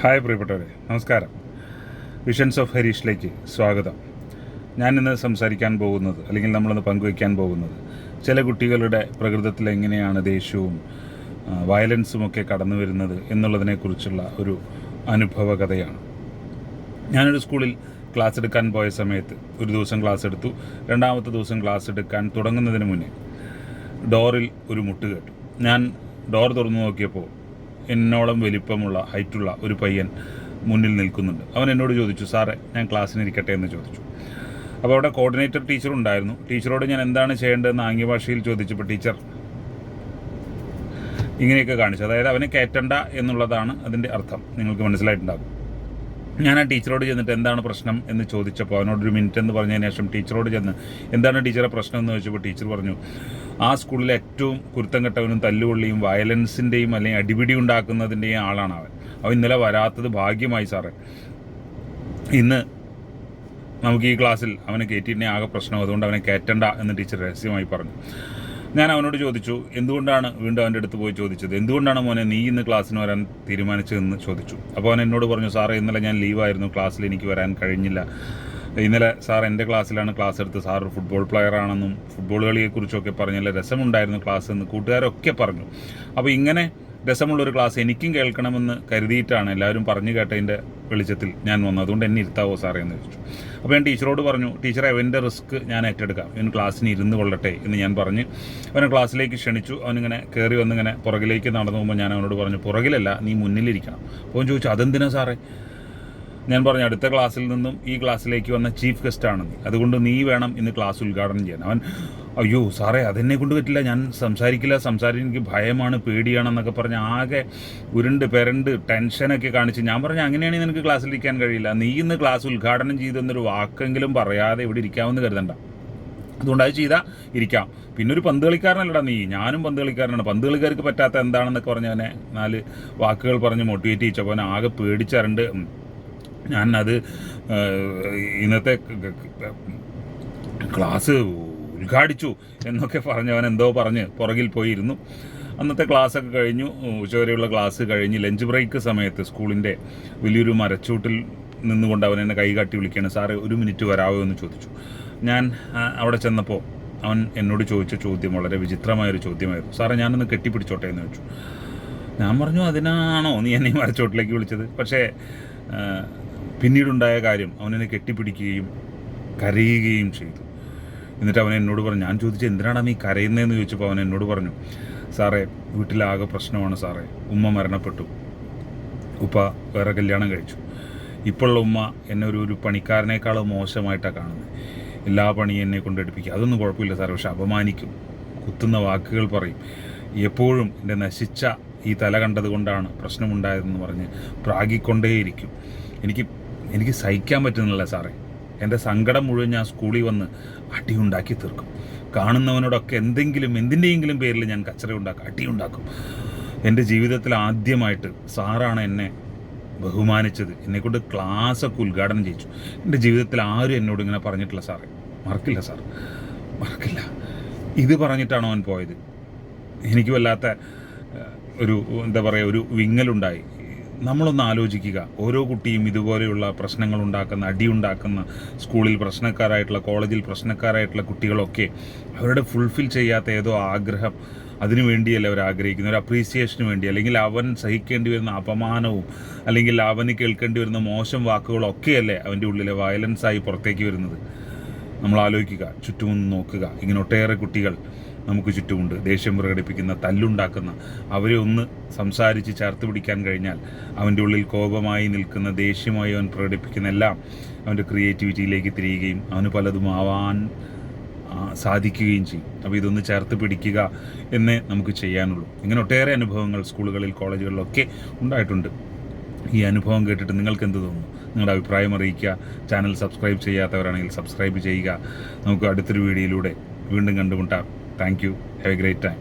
Hi പ്രിയപ്പെട്ടവരെ നമസ്കാരം. Visions of ഹരീഷിലേക്ക് സ്വാഗതം. ഞാനിന്ന് സംസാരിക്കാൻ പോകുന്നത് അല്ലെങ്കിൽ നമ്മളിന്ന് പങ്കുവയ്ക്കാൻ പോകുന്നത് ചില കുട്ടികളുടെ പ്രകൃതത്തിൽ എങ്ങനെയാണ് ദേഷ്യവും വയലൻസും ഒക്കെ കടന്നു വരുന്നത് എന്നുള്ളതിനെക്കുറിച്ചുള്ള ഒരു അനുഭവകഥയാണ്. ഞാനൊരു സ്കൂളിൽ ക്ലാസ് എടുക്കാൻ പോയ സമയത്ത് ഒരു ദിവസം ക്ലാസ് എടുത്തു. രണ്ടാമത്തെ ദിവസം ക്ലാസ് എടുക്കാൻ തുടങ്ങുന്നതിന് മുന്നേ ഡോറിൽ ഒരു മുട്ട് കേട്ടു. ഞാൻ ഡോർ തുറന്നു നോക്കിയപ്പോൾ എന്നോളം വലിപ്പമുള്ള ഹൈറ്റുള്ള ഒരു പയ്യൻ മുന്നിൽ നിൽക്കുന്നുണ്ട്. അവൻ എന്നോട് ചോദിച്ചു സാറേ ഞാൻ ക്ലാസ്സിന് ഇരിക്കട്ടെ? എന്ന് ചോദിച്ചു. അപ്പോൾ അവിടെ കോർഡിനേറ്റർ ടീച്ചർ ഉണ്ടായിരുന്നു. ടീച്ചറോട് ഞാൻ എന്താണ് ചെയ്യേണ്ടതെന്ന് ആംഗ്യഭാഷയിൽ ചോദിച്ചപ്പോൾ ടീച്ചർ ഇങ്ങനെയൊക്കെ കാണിച്ചു. അതായത് അവനെ കയറ്റണ്ട എന്നുള്ളതാണ് അതിന്റെ അർത്ഥം. നിങ്ങൾക്ക് മനസ്സിലായിട്ടുണ്ടാകും. ഞാൻ ആ ടീച്ചറോട് ചെന്നിട്ട് എന്താണ് പ്രശ്നം എന്ന് ചോദിച്ചപ്പോൾ അവനോടൊരു മിനിറ്റ് എന്ന് പറഞ്ഞതിന് ശേഷം ടീച്ചറോട് ചെന്ന് എന്താണ് ടീച്ചറെ പ്രശ്നം എന്ന് ചോദിച്ചപ്പോൾ ടീച്ചർ പറഞ്ഞു ആ സ്കൂളിലെ ഏറ്റവും കുരുത്തം കെട്ടവനും തല്ലുകൊള്ളിയും വയലൻസിന്റെയും അല്ലെങ്കിൽ അടിപിടി ഉണ്ടാക്കുന്നതിന്റെയും ആളാണ് അവൻ. അവൻ ഇന്നലെ വരാത്തത് ഭാഗ്യമായി സാറേ. ഇന്ന് നമുക്ക് ഈ ക്ലാസ്സിൽ അവനെ കയറ്റിയിട്ടേ ആകെ പ്രശ്നം അതുകൊണ്ട് അവനെ കയറ്റണ്ട എന്ന് ടീച്ചർ രഹസ്യമായി പറഞ്ഞു. ഞാൻ അവനോട് ചോദിച്ചു എന്തുകൊണ്ടാണ് വീണ്ടും അവന്റെ അടുത്ത് പോയി ചോദിച്ചത്? എന്തുകൊണ്ടാണ് മോനെ നീ ഇന്ന് ക്ലാസ്സിന് വരാൻ തീരുമാനിച്ചതെന്ന് ചോദിച്ചു? അപ്പോൾ അവൻ എന്നോട് പറഞ്ഞു സാറേ ഇന്നലെ ഞാൻ ലീവായിരുന്നു ക്ലാസ്സിൽ എനിക്ക് വരാൻ കഴിഞ്ഞില്ല. ഇന്നലെ സാർ എന്റെ ക്ലാസ്സിലാണ് ക്ലാസ് എടുത്ത് സാർ ഫുട്ബോൾ പ്ലെയർ ആണെന്നും ഫുട്ബോൾ കളിയെക്കുറിച്ചൊക്കെ പറഞ്ഞല്ല രസമുണ്ടായിരുന്നു ക്ലാസ് എന്ന് കൂട്ടുകാരൊക്കെ പറഞ്ഞു. അപ്പോൾ ഇങ്ങനെ രസമുള്ളൊരു ക്ലാസ് എനിക്കും കേൾക്കണമെന്ന് കരുതിയിട്ടാണ് എല്ലാവരും പറഞ്ഞു കേട്ടതിന്റെ വെളിച്ചത്തിൽ ഞാൻ വന്നത്. അതുകൊണ്ട് എന്നെ ഇരുത്താവോ സാറേ എന്ന് ചോദിച്ചു. അപ്പോൾ ഞാൻ ടീച്ചറോട് പറഞ്ഞു ടീച്ചറെ അവന്റെ റിസ്ക് ഞാൻ ഏറ്റെടുക്കാം. ഇവൻ ക്ലാസ്സിന് ഇരുന്ന് കൊള്ളട്ടെ എന്ന് ഞാൻ പറഞ്ഞ് അവനെ ക്ലാസ്സിലേക്ക് ക്ഷണിച്ചു. അവനിങ്ങനെ കയറി വന്നിങ്ങനെ പുറകിലേക്ക് നടന്നു പോകുമ്പോൾ ഞാൻ അവനോട് പറഞ്ഞു പുറകിലല്ല നീ മുന്നിലിരിക്കണം. അപ്പോൾ ചോദിച്ചു അതെന്തിനാ സാറേ? ഞാൻ പറഞ്ഞു അടുത്ത ക്ലാസ്സിൽ നിന്നും ഈ ക്ലാസ്സിലേക്ക് വന്ന ചീഫ് ഗസ്റ്റ് ആണ് നീ അതുകൊണ്ട് നീ വേണം ഇന്ന് ക്ലാസ് ഉദ്ഘാടനം ചെയ്യാൻ. അവൻ അയ്യോ സാറേ അതെന്നെ കൊണ്ട് പറ്റില്ല. ഞാൻ സംസാരിക്കില്ല സംസാരിക്കാൻ എനിക്ക് ഭയമാണ് പേടിയാണെന്നൊക്കെ പറഞ്ഞ് ആകെ ഉരുണ്ട് പെരണ്ട് ടെൻഷനൊക്കെ കാണിച്ച് ഞാൻ പറഞ്ഞു അങ്ങനെയാണെങ്കിൽ നിനക്ക് ക്ലാസ്സിലിരിക്കാൻ കഴിയില്ല. നീ ഇന്ന് ക്ലാസ് ഉദ്ഘാടനം ചെയ്തെന്നൊരു വാക്കെങ്കിലും പറയാതെ ഇവിടെ ഇരിക്കാമെന്ന് കരുതണ്ട. അതുകൊണ്ട് അത് ചെയ്താൽ ഇരിക്കാം. പിന്നെ ഒരു പന്ത് കളിക്കാരനല്ലടാ നീ. ഞാനും പന്ത് കളിക്കാരനാണ് പന്ത് കളിക്കാർക്ക് പറ്റാത്ത എന്താണെന്നൊക്കെ പറഞ്ഞ് അവനെ നാല് വാക്കുകൾ പറഞ്ഞ് മോട്ടിവേറ്റ് ചെയ്യിച്ചപ്പോൾ ആകെ പേടിച്ചരണ്ട് ഞാൻ അത് ഇന്നത്തെ ക- ക- ക്ലാസ് ഉദ്ഘാടിച്ചു എന്നൊക്കെ പറഞ്ഞ് അവൻ എന്തോ പറഞ്ഞ് പുറകിൽ പോയിരുന്നു. അന്നത്തെ ക്ലാസ്സൊക്കെ കഴിഞ്ഞു. ഉച്ചവരെയുള്ള ക്ലാസ് കഴിഞ്ഞ് ലഞ്ച് ബ്രേക്ക് സമയത്ത് സ്കൂളിന്റെ വലിയൊരു മരച്ചൂട്ടിൽ നിന്നുകൊണ്ട് അവൻ എന്നെ കൈകാട്ടി വിളിക്കുകയാണ് സാറ് ഒരു മിനിറ്റ് വരാവോ? എന്ന് ചോദിച്ചു. ഞാൻ അവിടെ ചെന്നപ്പോൾ അവൻ എന്നോട് ചോദിച്ച ചോദ്യം വളരെ വിചിത്രമായൊരു ചോദ്യമായിരുന്നു. സാറേ ഞാനൊന്ന് കെട്ടിപ്പിടിച്ചോട്ടെ? എന്ന് ചോദിച്ചു. ഞാൻ പറഞ്ഞു അതിനാണോ നീ എന്നെ മരച്ചോട്ടിലേക്ക് വിളിച്ചത്? പക്ഷേ പിന്നീടുണ്ടായ കാര്യം അവനെന്നെ കെട്ടിപ്പിടിക്കുകയും കരയുകയും ചെയ്തു. എന്നിട്ട് അവൻ എന്നോട് പറഞ്ഞു ഞാൻ ചോദിച്ചു എന്തിനാണ് നീ കരയുന്നതെന്ന് ചോദിച്ചപ്പോൾ അവൻ എന്നോട് പറഞ്ഞു സാറേ വീട്ടിലാകെ പ്രശ്നമാണ് സാറേ. ഉമ്മ മരണപ്പെട്ടു. ഉപ്പ വേറെ കല്യാണം കഴിച്ചു. ഇപ്പോഴുള്ള ഉമ്മ എന്നെ ഒരു ഒരു പണിക്കാരനേക്കാളും മോശമായിട്ടാണ് കാണുന്നത്. എല്ലാ പണിയും എന്നെ കൊണ്ട് എടുപ്പിക്കുക അതൊന്നും കുഴപ്പമില്ല സാറേ. പക്ഷെ അപമാനിക്കും. കുത്തുന്ന വാക്കുകൾ പറയും. എപ്പോഴും എന്റെ നശിച്ച ഈ തല കണ്ടത് കൊണ്ടാണ് പ്രശ്നമുണ്ടായതെന്ന് പറഞ്ഞ് പ്രാഗിക്കൊണ്ടേയിരിക്കും. എനിക്ക് എനിക്ക് സഹിക്കാൻ പറ്റുന്നില്ല സാറേ. എന്റെ സങ്കടം മുഴുവൻ ഞാൻ സ്കൂളിൽ വന്ന് അടിയുണ്ടാക്കി തീർക്കും. കാണുന്നവനോടൊക്കെ എന്തെങ്കിലും എന്തിന്റെയെങ്കിലും പേരിൽ ഞാൻ കച്ചറ ഉണ്ടാക്കും അടിയുണ്ടാക്കും എന്റെ ജീവിതത്തിൽ ആദ്യമായിട്ട് സാറാണ് എന്നെ ബഹുമാനിച്ചത്. എന്നെക്കൊണ്ട് ക്ലാസ്സൊക്കെ ഉദ്ഘാടനം ചെയ്യിച്ചു. എന്റെ ജീവിതത്തിൽ ആരും എന്നോട് ഇങ്ങനെ പറഞ്ഞിട്ടില്ല സാറേ. മറക്കില്ല സാർ. മറക്കില്ല. ഇത് പറഞ്ഞിട്ടാണ് അവൻ പോയത്? എനിക്ക് വല്ലാത്ത ഒരു എന്താ പറയുക ഒരു വിങ്ങലുണ്ടായി. നമ്മളൊന്ന് ആലോചിക്കുക. ഓരോ കുട്ടിയും ഇതുപോലെയുള്ള പ്രശ്നങ്ങൾ ഉണ്ടാക്കുന്ന അടിയുണ്ടാക്കുന്ന സ്കൂളിൽ പ്രശ്നക്കാരായിട്ടുള്ള കോളേജിൽ പ്രശ്നക്കാരായിട്ടുള്ള കുട്ടികളൊക്കെ അവരുടെ ഫുൾഫിൽ ചെയ്യാത്ത ഏതോ ആഗ്രഹം അതിനു വേണ്ടിയല്ല അവർ ആഗ്രഹിക്കുന്നത്. ഒരു അപ്രീസിയേഷന് വേണ്ടി അല്ലെങ്കിൽ അവൻ സഹിക്കേണ്ടി വരുന്ന അപമാനവും അല്ലെങ്കിൽ അവന് കേൾക്കേണ്ടി വരുന്ന മോശം വാക്കുകളൊക്കെയല്ലേ അവന്റെ ഉള്ളിലെ വയലൻസായി പുറത്തേക്ക് വരുന്നത്. നമ്മൾ ആലോചിക്കുക ചുറ്റുമൊന്ന് നോക്കുക. ഇങ്ങനെ ഒട്ടേറെ കുട്ടികൾ നമുക്ക് ചുറ്റുമുണ്ട്. ദേഷ്യം പ്രകടിപ്പിക്കുന്ന തല്ലുണ്ടാക്കുന്ന അവരെ ഒന്ന് സംസാരിച്ച് ചേർത്ത് പിടിക്കാൻ കഴിഞ്ഞാൽ അവന്റെ ഉള്ളിൽ കോപമായി നിൽക്കുന്ന ദേഷ്യമായി അവൻ പ്രകടിപ്പിക്കുന്ന എല്ലാം അവന്റെ ക്രിയേറ്റിവിറ്റിയിലേക്ക് തിരിയുകയും അവന് പലതും ആവാൻ സാധിക്കുകയും ചെയ്യും. അപ്പോൾ ഇതൊന്ന് ചേർത്ത് പിടിക്കുക എന്നേ നമുക്ക് ചെയ്യാനുള്ളൂ. ഇങ്ങനെ ഒട്ടേറെ അനുഭവങ്ങൾ സ്കൂളുകളിൽ കോളേജുകളിലൊക്കെ ഉണ്ടായിട്ടുണ്ട്. ഈ അനുഭവം കേട്ടിട്ട് നിങ്ങൾക്ക് എന്ത് തോന്നുന്നു? നിങ്ങളുടെ അഭിപ്രായം അറിയിക്കുക. ചാനൽ സബ്സ്ക്രൈബ് ചെയ്യാത്തവരാണെങ്കിൽ സബ്സ്ക്രൈബ് ചെയ്യുക. നമുക്ക് അടുത്തൊരു വീഡിയോയിലൂടെ വീണ്ടും കണ്ടുമുട്ടാം. thank you have a great time